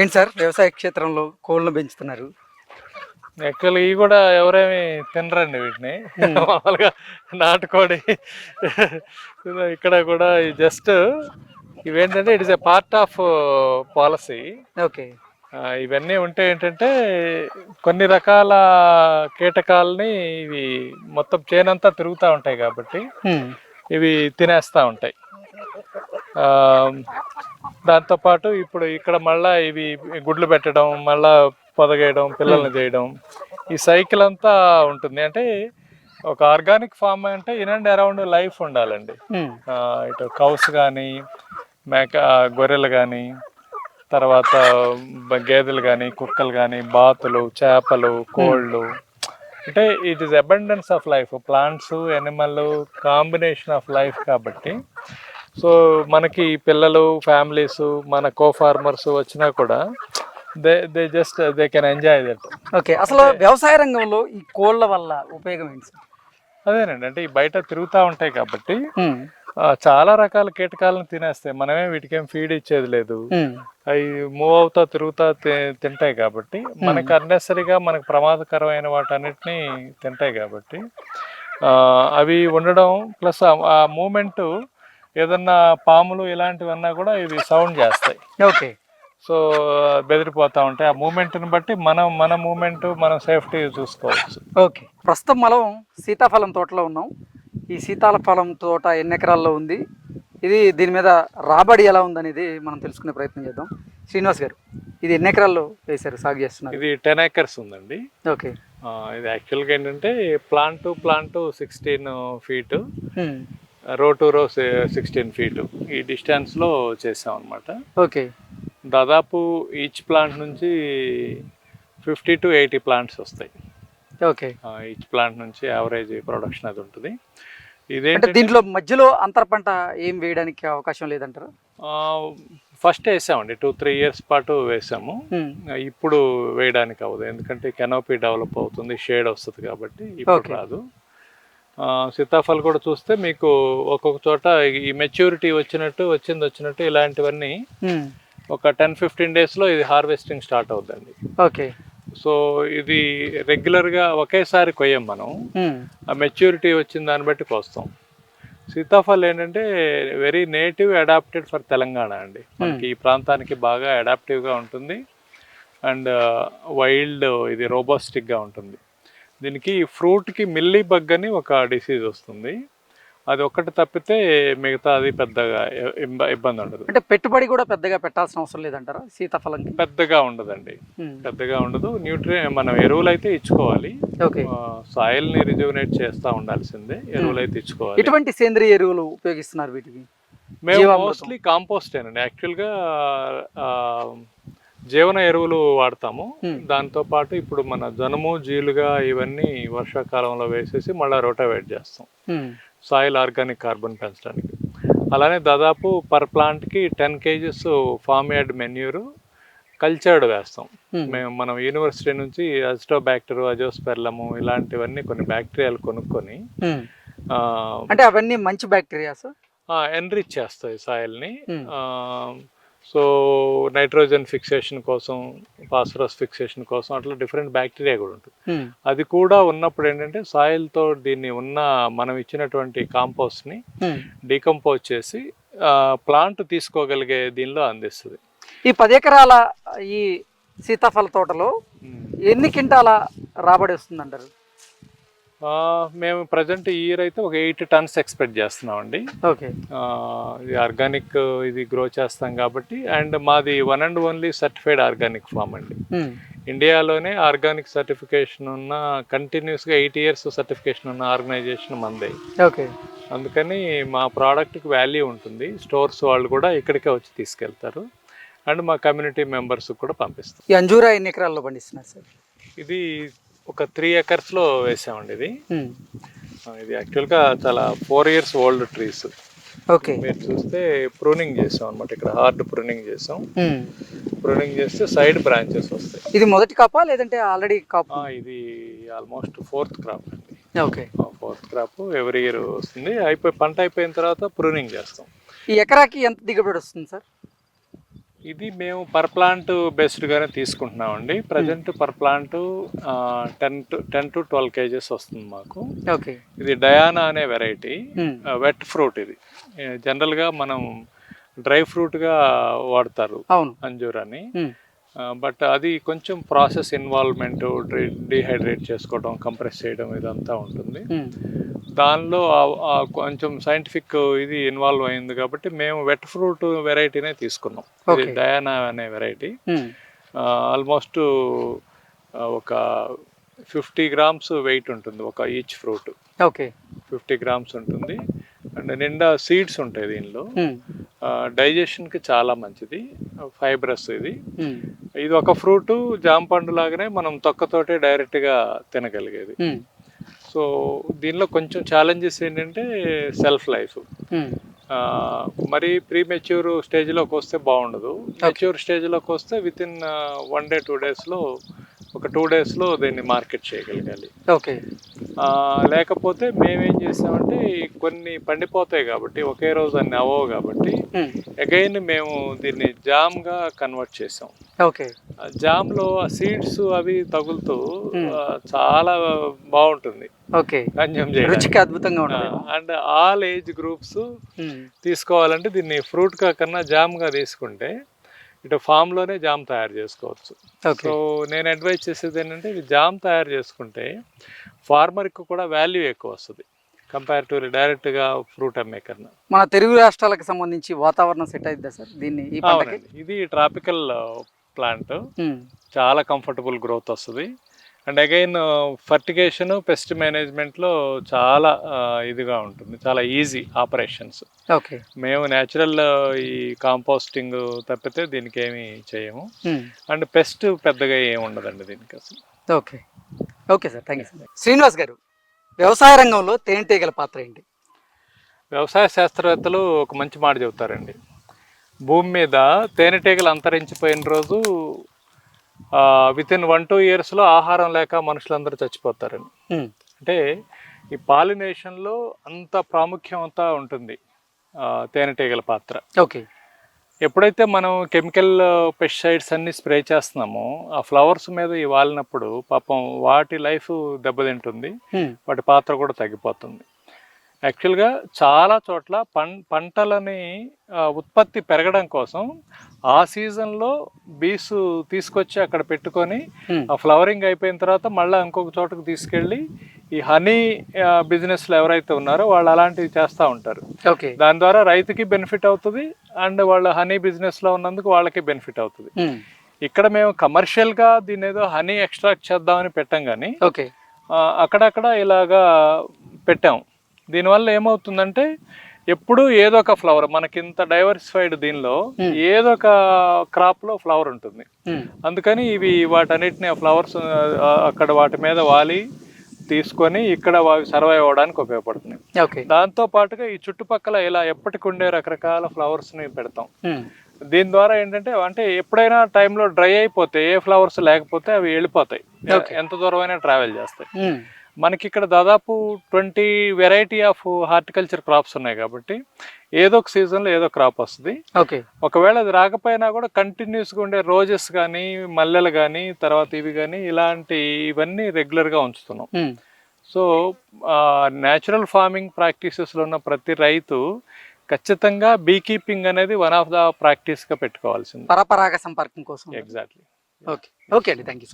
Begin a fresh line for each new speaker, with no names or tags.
ఏంటి సార్? వ్యవసాయ క్షేత్రంలో కోళ్ళను పెంచుతున్నారు.
యాక్చువల్ ఇవి కూడా ఎవరేమి తినరండి వీటిని. మామూలుగా నాటుకోడి. ఇక్కడ కూడా జస్ట్ ఇవేంటంటే it is a part of policy.
Okay.
ఇవన్నీ ఉంటే ఏంటంటే కొన్ని రకాల కీటకాలని ఇవి మొత్తం చేనంతా తిరుగుతూ ఉంటాయి కాబట్టి. ఇవి తినేస్తూ ఉంటాయి. దాంతోపాటు ఇప్పుడు ఇక్కడ మళ్ళా ఇవి గుడ్లు పెట్టడం మళ్ళా పొదగేయడం పిల్లల్ని చేయడం ఈ సైకిల్ అంతా ఉంటుంది. అంటే ఒక ఆర్గానిక్ ఫామ్ అంటే ఇన్ అండ్ అరౌండ్ లైఫ్ ఉండాలండి. ఆ, ఇటు కౌస్ కానీ మేక గొర్రెలు కానీ తర్వాత గేదెలు కానీ కుక్కలు కానీ బాతులు చేపలు కోళ్ళు. అంటే it is abundance of life plants animal combination of life కాబట్టి సో మనకి పిల్లలు ఫ్యామిలీస్ మన కో ఫార్మర్స్ వచ్చినా కూడా they they just they can enjoy that
okay అసలు వ్యవసాయ రంగంలో ఈ కోళ్ళ వల్ల ఉపయోగం ఏంటి సార్?
అదేనండి. అంటే ఈ బయట తిరుగుతూ ఉంటాయి కాబట్టి చాలా రకాల కీటకాలను తినేస్తాయి మనమే వీటికేం ఫీడ్ ఇచ్చేది లేదు. అవి మూవ్ అవుతా తిరుగుతా తింటాయి కాబట్టి మనకు అన్నెసరిగా మనకు ప్రమాదకరమైన వాటన్నిటిని తింటాయి కాబట్టి అవి ఉండడం ప్లస్ ఆ మూమెంట్ ఏదన్నా పాములు ఇలాంటివన్నా కూడా ఇవి సౌండ్ చేస్తాయి.
ఓకే.
సో బెదిరిపోతా ఉంటాయి. ఆ మూమెంట్ని బట్టి మనం మన మూమెంట్ మనం సేఫ్టీ చూసుకోవచ్చు.
ఓకే. ప్రస్తుతం మనం సీతాఫలం తోటలో ఉన్నాం. ఈ సీతాఫలం తోట ఎన్ని ఎకరాల్లో ఉంది? ఇది దీని మీద రాబడి ఎలా ఉందనేది మనం తెలుసుకునే ప్రయత్నం చేద్దాం. శ్రీనివాస్ గారు ఇది ఎన్ని ఎకరాల్లో వేశారు సాగు చేస్తున్నారు?
ఇది టెన్ ఏకర్స్ ఉందండి.
ఓకే.
ఇది యాక్చువల్గా ఏంటంటే plant plant sixteen feet. Row to row sixteen feet. ఈ డిస్టెన్స్లో చేసాం అనమాట
ఓకే.
దాదాపు ఈచ్ ప్లాంట్ నుంచి ఫిఫ్టీ టు ఎయిటీ ప్లాంట్స్ వస్తాయి.
ఓకే.
ఈచ్ ప్లాంట్ నుంచి యావరేజ్ ప్రొడక్షన్ అది ఉంటుంది.
అంటే
ఇదేంటంటే
దీంట్లో మధ్యలో అంతర పంట ఏం వేయడానికి అవకాశం లేదంటారు?
ఫస్ట్ వేసామండి. టూ త్రీ ఇయర్స్ పాటు వేసాము. ఇప్పుడు వేయడానికి అవ్వదు. ఎందుకంటే కెనోపీ డెవలప్ అవుతుంది షేడ్ వస్తుంది కాబట్టి ఇప్పుడు. రాదు. సీతాఫల్ కూడా చూస్తే మీకు ఒక్కొక్క చోట ఈ మెచ్యూరిటీ వచ్చినట్టు వచ్చింది వచ్చినట్టు ఇలాంటివన్నీ. ఒక టెన్ ఫిఫ్టీన్ డేస్లో ఇది హార్వెస్టింగ్ స్టార్ట్ అవుతుంది
ఓకే.
సో ఇది రెగ్యులర్గా ఒకేసారి కొయ్యం మనం. ఆ మెచ్యూరిటీ వచ్చిన దాన్ని బట్టి కోస్తాం. సీతాఫల్ ఏంటంటే very native adapted for Telangana అండి. మనకి ఈ ప్రాంతానికి బాగా అడాప్టివ్గా ఉంటుంది. అండ్ వైల్డ్ ఇది రోబోస్టిక్గా ఉంటుంది. దీనికి ఫ్రూట్కి మిల్లీ బగ్ అని ఒక డిసీజ్ వస్తుంది. అది ఒక్కటి తప్పితే మిగతా అది పెద్దగా ఇబ్బంది ఉండదు.
అంటే పెట్టుబడి కూడా పెద్దగా పెట్టాల్సిన అవసరం లేదంటారా? సీతాఫలంకి?
పెద్దగా ఉండదండి.
హ్మ్.
పెద్దగా ఉండదు. న్యూట్రి మనం ఎరువులు అయితే ఇచ్చుకోవాలి.
ఓకే.
సాయిల్ని రిజువనేట్ చేస్తూ ఉండాల్సిందే. ఎరువులు అయితే ఇచ్చుకోవాలి.
ఎటువంటి సేంద్రియ ఎరువులు ఉపయోగిస్తున్నారు వీటికి?
మేము. మోస్ట్లీ కాంపోస్ట్ అండి యాక్చువల్గా జీవన ఎరువులు వాడతాము. దాంతో పాటు ఇప్పుడు మన జనుము జీలుగా ఇవన్నీ వర్షాకాలంలో వేసేసి మళ్ళీ రోటావేట్ చేస్తాం. సాయిల్ ఆర్గానిక్ కార్బన్ పెంచడానికి అలానే దాదాపు పర్ ప్లాంట్కి ten kgs farm yard manure cultured వేస్తాం. మేము మనం యూనివర్సిటీ నుంచి అజిటోబ్యాక్టర్ అజోస్పెర్లము ఇలాంటివన్నీ కొన్ని బ్యాక్టీరియాలు కొనుక్కొని.
అంటే అవన్నీ మంచి బ్యాక్టీరియాస్
ఎన్రిచ్ చేస్తాయి సాయిల్ని. సో నైట్రోజన్ ఫిక్సేషన్ కోసం ఫాస్ఫరస్ ఫిక్సేషన్ కోసం అట్లా డిఫరెంట్ బ్యాక్టీరియా కూడా ఉంటుంది
హ్మ్.
అది కూడా ఉన్నప్పుడు ఏంటంటే సాయిల్తో దీన్ని ఉన్న మనం ఇచ్చినటువంటి కాంపోస్ట్ని
హ్మ్.
డీకంపోజ్ చేసి ప్లాంట్ తీసుకోగలిగే దీనిలో అందిస్తుంది
ఈ పది ఎకరాల ఈ సీతాఫల తోటలో ఎన్ని క్వింటాల రాబడి వస్తుందంటారు
ఆ, మేము ప్రజెంట్ ఈ ఇయర్ అయితే ఒక ఎయిట్ టన్స్ ఎక్స్పెక్ట్ చేస్తున్నామండి.
ఓకే
ఇది ఆర్గానిక్ ఇది గ్రో చేస్తాం కాబట్టి అండ్ మాది one and only certified organic farm అండి.
హ్మ్.
ఇండియాలోనే ఆర్గానిక్ సర్టిఫికేషన్ ఉన్న కంటిన్యూస్గా ఎయిట్ ఇయర్స్ సర్టిఫికేషన్ ఉన్న ఆర్గనైజేషన్ మందే.
ఓకే
అందుకని మా ప్రోడక్ట్కి వాల్యూ ఉంటుంది. స్టోర్స్ వాళ్ళు కూడా ఇక్కడికే వచ్చి తీసుకెళ్తారు. అండ్ మా కమ్యూనిటీ మెంబర్స్ కూడా పంపిస్తాం.
ఈ అంజూరా ఎన్ని ఎకరాల్లో పండిస్తున్నారు సార్?
ఇది ఒక త్రీ ఎకర్స్లో వేసామండి ఇది. ఆ, ఇది యాక్చువల్గా చాలా four years old trees
okay
మీరు చూస్తే ప్రూనింగ్ చేసాం అనమాట ఇక్కడ హార్డ్ ప్రూనింగ్ చేసాం. ప్రూనింగ్ చేస్తే సైడ్ బ్రాంచెస్ వస్తాయి.
ఇది మొదటి కాపా లేదంటే ఆల్రెడీ కాపు?
ఇది ఆల్మోస్ట్ ఫోర్త్ క్రాప్ అండి.
Okay
fourth crop every year వస్తుంది. అయిపోయి పంట అయిపోయిన తర్వాత ప్రూనింగ్ చేస్తాం.
ఈ ఎకరాకి ఎంత దిగుబడి వస్తుంది సార్
ఇది మేము పర్ ప్లాంట్ బేస్డ్గానే తీసుకుంటున్నామండి. Present per plant ten to ten to twelve kgs వస్తుంది మాకు.
ఓకే.
ఇది డయానా అనే వెరైటీ. వెట్ ఫ్రూట్ ఇది. జనరల్గా మనం డ్రై ఫ్రూట్గా వాడతారు
అవును.
అంజూర్ అని.
ఉమ్,
బట్ అది కొంచెం ప్రాసెస్ ఇన్వాల్వ్మెంట్ డిహైడ్రేట్ చేసుకోవడం కంప్రెస్ చేయడం ఇదంతా ఉంటుంది.
ఉమ్,
దానిలో కొంచెం సైంటిఫిక్ ఇది ఇన్వాల్వ్ అయింది కాబట్టి మేము వెట్ ఫ్రూట్ వెరైటీనే తీసుకున్నాం. ఇది. డయానా అనే వెరైటీ
ఉమ్,
ఆల్మోస్ట్ ఒక ఫిఫ్టీ గ్రామ్స్ వెయిట్ ఉంటుంది ఒక each fruit
okay
fifty grams ఉంటుంది. అండ్ నిండా సీడ్స్ ఉంటాయి దీనిలో. డైజెషన్కి చాలా మంచిది. ఫైబ్రస్ ఇది. ఇది ఒక ఫ్రూట్ జామ పండు లాగానే మనం తొక్కతోటే డైరెక్ట్గా తినగలిగేది.
ఉమ్,
సో దీనిలో కొంచెం ఛాలెంజెస్ ఏంటంటే సెల్ఫ్ లైఫ్. మరి ప్రీ మెచ్యూర్ స్టేజ్లోకి వస్తే బాగుండదు. మెచ్యూర్ స్టేజ్లోకి వస్తే within one day two డేస్లో ఒక టూ డేస్లో దీన్ని మార్కెట్ చేయగలగాలి.
ఓకే.
లేకపోతే మేమేం చేసామంటే కొన్ని పండిపోతాయి కాబట్టి ఒకే రోజు అన్ని అవ్వవు కాబట్టి అగైన్ మేము దీన్ని జామ్గా కన్వర్ట్ చేసాం.
ఓకే.
జామ్లో సీడ్స్ అవి తగులుతూ చాలా బాగుంటుంది.
ఓకే.
కన్జ్యూమ్ చేయడం
రుచికి అద్భుతంగా ఉంటుంది.
అండ్ ఆల్ ఏజ్ గ్రూప్స్ తీసుకోవాలంటే దీన్ని ఫ్రూట్ కన్నా జామ్గా తీసుకుంటే ఇటు ఫామ్లోనే జామ్ తయారు చేసుకోవచ్చు. సో నేను అడ్వైజ్ చేసేది ఏంటంటే ఇది జామ్ తయారు చేసుకుంటే ఫార్మర్కి కూడా వాల్యూ ఎక్కువ వస్తుంది. కంపారిటివ్లీ డైరెక్ట్గా ఫ్రూట్ అమ్మే కన్నా
మన తెలుగు రాష్ట్రాలకు సంబంధించి వాతావరణం సెట్ అవుతుందా సార్ దీన్ని
ఇది ట్రాపికల్ ప్లాంట్
ఉమ్,
చాలా కంఫర్టబుల్ గ్రోత్ వస్తుంది. అండ్ అగైన్ ఫర్టిగేషన్ పెస్ట్ మేనేజ్మెంట్లో చాలా ఆ, ఇదిగా ఉంటుంది. చాలా ఈజీ ఆపరేషన్స్
ఓకే
మేము న్యాచురల్ ఈ కాంపోస్టింగ్ తప్పితే దీనికి ఏమీ చేయము. అండ్ పెస్ట్ పెద్దగా ఏమి ఉండదండి దీనికి అసలు.
Okay okay sir thank you sir Srinivas garu వ్యవసాయ రంగంలో తేనెటీగల పాత్ర ఏంటి?
వ్యవసాయ శాస్త్రవేత్తలు ఒక మంచి మాట చెబుతారండి. భూమి మీద తేనెటీగలు అంతరించిపోయిన రోజు విత్ ఇన్ వన్ టూ ఇయర్స్లో ఆహారం లేక మనుషులందరూ చచ్చిపోతారండి
ఉమ్,
అంటే ఈ పాలినేషన్లో అంత ప్రాముఖ్యత ఉంటుంది ఆ, తేనెటీగల పాత్ర.
ఓకే.
ఎప్పుడైతే మనం కెమికల్ పెస్టిసైడ్స్ అన్ని స్ప్రే చేస్తున్నామో ఆ ఫ్లవర్స్ మీద వాలినప్పుడు పాపం వాటి లైఫ్ దెబ్బతింటుంది వాటి పాత్ర కూడా తగ్గిపోతుంది. యాక్చువల్గా చాలా చోట్ల పం పంటలని ఉత్పత్తి పెరగడం కోసం ఆ సీజన్లో బీస్ తీసుకొచ్చి అక్కడ పెట్టుకొని ఆ ఫ్లవరింగ్ అయిపోయిన తర్వాత మళ్ళీ ఇంకొక చోటకు తీసుకెళ్ళి ఈ హనీ బిజినెస్లో ఎవరైతే ఉన్నారో వాళ్ళు అలాంటివి చేస్తూ ఉంటారు.
ఓకే.
దాని ద్వారా రైతుకి బెనిఫిట్ అవుతుంది అండ్ వాళ్ళ హనీ బిజినెస్లో ఉన్నందుకు వాళ్ళకి బెనిఫిట్ అవుతుంది. ఇక్కడ మేము కమర్షియల్గా దీని ఏదో హనీ ఎక్స్ట్రాక్ట్ చేద్దామని పెట్టాం కానీ
ఓకే.
అక్కడక్కడ ఇలాగా పెట్టాం. దీనివల్ల ఏమవుతుందంటే ఎప్పుడు ఏదో ఒక ఫ్లవర్ మనకి ఇంత డైవర్సిఫైడ్ దీనిలో
Hmm.
ఏదో ఒక క్రాప్లో ఫ్లవర్ ఉంటుంది.
ఉమ్,
అందుకని ఇవి వాటన్నిటిని ఆ ఫ్లవర్స్ అక్కడ వాటి మీద వాలి తీసుకొని ఇక్కడ అవి సర్వైవ్ అవ్వడానికి ఉపయోగపడుతున్నాయి దాంతో పాటుగా ఈ చుట్టుపక్కల ఇలా ఎప్పటికి ఉండే రకరకాల ఫ్లవర్స్ని పెడతాం.
ఉమ్,
దీని ద్వారా ఏంటంటే అంటే ఎప్పుడైనా టైంలో డ్రై అయిపోతే ఏ ఫ్లవర్స్ లేకపోతే అవి వెళ్ళిపోతాయి. ఎంత దూరమైనా ట్రావెల్ చేస్తాయి.
ఉమ్,
మనకి ఇక్కడ దాదాపు twenty variety of horticulture crops ఉన్నాయి కాబట్టి ఏదో ఒక సీజన్లో ఏదో క్రాప్ వస్తుంది.
ఓకే.
ఒకవేళ అది రాకపోయినా కూడా కంటిన్యూస్గా ఉండే రోజెస్ కానీ మల్లెలు కానీ తర్వాత ఇవి కానీ ఇలాంటి ఇవన్నీ రెగ్యులర్గా ఉంచుతున్నాం. సో న్యాచురల్ ఫార్మింగ్ ప్రాక్టీసెస్లో ఉన్న ప్రతి రైతు ఖచ్చితంగా బీ కీపింగ్ అనేది వన్ ఆఫ్ ద ప్రాక్టీస్గా పెట్టుకోవాల్సింది.
పరపరాగ సంపర్కం కోసం.
Exactly
okay. ఓకే అండి. Thank you